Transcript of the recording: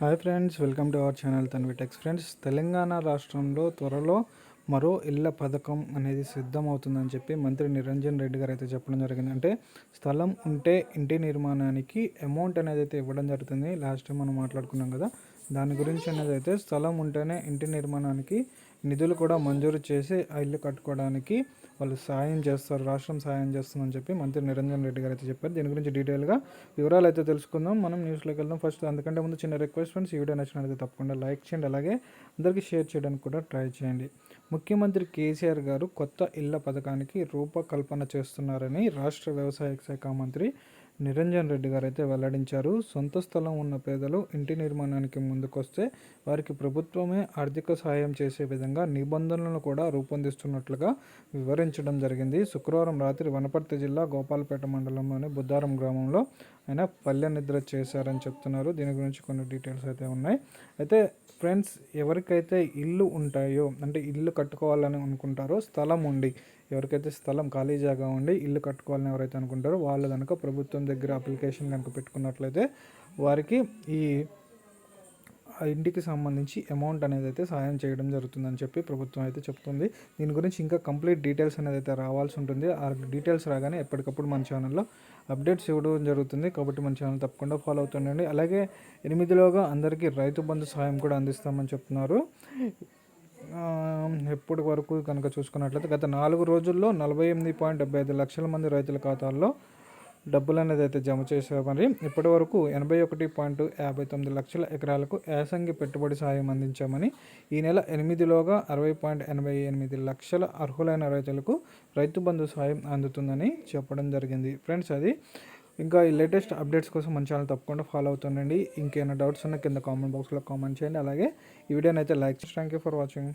Hi friends welcome to our channel తన్విటెక్స్ friends Telangana రాష్ట్రంలో త్వరలో మరో ఇళ్ళ పథకం అనేది సిద్ధమవుతుందని చెప్పి మంత్రి నిరంజన్ రెడ్డి గారు అయితే చెప్పడం జరిగింది. అంటే స్థలం ఉంటే ఇంటి నిర్మాణానికి అమౌంట్ అనేది అయితే ఇవ్వడం జరుగుతుంది. లాస్ట్ టైం మనం మాట్లాడుకున్నాం కదా దాని గురించి అనేది అయితే స్థలం ఉంటేనే ఇంటి నిర్మాణానికి నిధులు కూడా మంజూరు చేసి ఆ ఇల్లు కట్టుకోవడానికి వాళ్ళు సాయం చేస్తారు రాష్ట్రం సాయం చేస్తుందని చెప్పి మంత్రి నిరంజన్ రెడ్డి గారు అయితే చెప్పారు. దీని గురించి డీటెయిల్గా వివరాలు అయితే తెలుసుకుందాం. మనం న్యూస్లోకి వెళ్దాం. ఫస్ట్ అందుకంటే ముందు చిన్న రిక్వెస్ట్ ఫ్రెండ్స్ ఈ వీడియో నచ్చినట్లయితే తప్పకుండా లైక్ చేయండి. అలాగే అందరికీ షేర్ చేయడానికి కూడా ట్రై చేయండి. ముఖ్యమంత్రి కేసీఆర్ గారు కొత్త ఇళ్ళ పథకానికి రూపకల్పన చేస్తున్నారని రాష్ట్ర వ్యవసాయ శాఖ మంత్రి నిరంజన్ రెడ్డి గారు అయితే వెల్లడించారు. సొంత స్థలం ఉన్న పేదలు ఇంటి నిర్మాణానికి ముందుకొస్తే వారికి ప్రభుత్వమే ఆర్థిక సహాయం చేసే విధంగా నిబంధనలను కూడా రూపొందిస్తున్నట్లుగా వివరించడం జరిగింది. శుక్రవారం రాత్రి వనపర్తి జిల్లా గోపాలపేట మండలంలోని బుద్ధారం గ్రామంలో ఆయన పల్లె నిద్ర చేశారని చెప్తున్నారు. దీని గురించి కొన్ని డీటెయిల్స్ అయితే ఉన్నాయి. అయితే ఫ్రెండ్స్ ఎవరికైతే ఇల్లు ఉంటాయో అంటే ఇల్లు కట్టుకోవాలని అనుకుంటారో స్థలం ఉండి ఎవరికైతే స్థలం ఖాళీ జాగా ఉండి ఇల్లు కట్టుకోవాలని ఎవరైతే అనుకుంటారో వాళ్ళు కనుక ప్రభుత్వం దగ్గర అప్లికేషన్ కనుక పెట్టుకున్నట్లయితే వారికి ఈ ఆ ఇంటికి సంబంధించి అమౌంట్ అనేది అయితే సాయం చేయడం జరుగుతుందని చెప్పి ప్రభుత్వం అయితే చెప్తుంది. దీని గురించి ఇంకా కంప్లీట్ డీటెయిల్స్ అనేది అయితే రావాల్సి ఉంటుంది. ఆ డీటెయిల్స్ రాగానే ఎప్పటికప్పుడు మన ఛానల్లో అప్డేట్స్ ఇవ్వడం జరుగుతుంది. కాబట్టి మన ఛానల్ తప్పకుండా ఫాలో అవుతుండండి. అలాగే ఎనిమిదిలోగా అందరికీ రైతు బంధు సహాయం కూడా అందిస్తామని చెప్తున్నారు. ఎప్పటి వరకు కనుక చూసుకున్నట్లయితే గత నాలుగు రోజుల్లో నలభై ఎనిమిది పాయింట్ డెబ్బై ఐదు లక్షల మంది రైతుల ఖాతాల్లో డబ్బులు అనేది అయితే జమ చేశామని ఇప్పటి వరకు ఎనభై ఒకటి పాయింట్ యాభై తొమ్మిది లక్షల ఎకరాలకు యాసంగి పెట్టుబడి సాయం అందించామని ఈ నెల ఎనిమిదిలోగా అరవై పాయింట్ ఎనభై ఎనిమిది లక్షల అర్హులైన రైతులకు రైతు బంధు సాయం అందుతుందని చెప్పడం జరిగింది. ఫ్రెండ్స్ అది ఇంకా ఈ లేటెస్ట్ అప్డేట్స్ కోసం మన ఛానల్ తప్పకుండా ఫాలో అవుతుండండి. ఇంకేమైనా డౌట్స్ ఉన్నా కింద కామెంట్ బాక్స్లో కామెంట్ చేయండి. అలాగే ఈ వీడియోని అయితే like thank you for watching.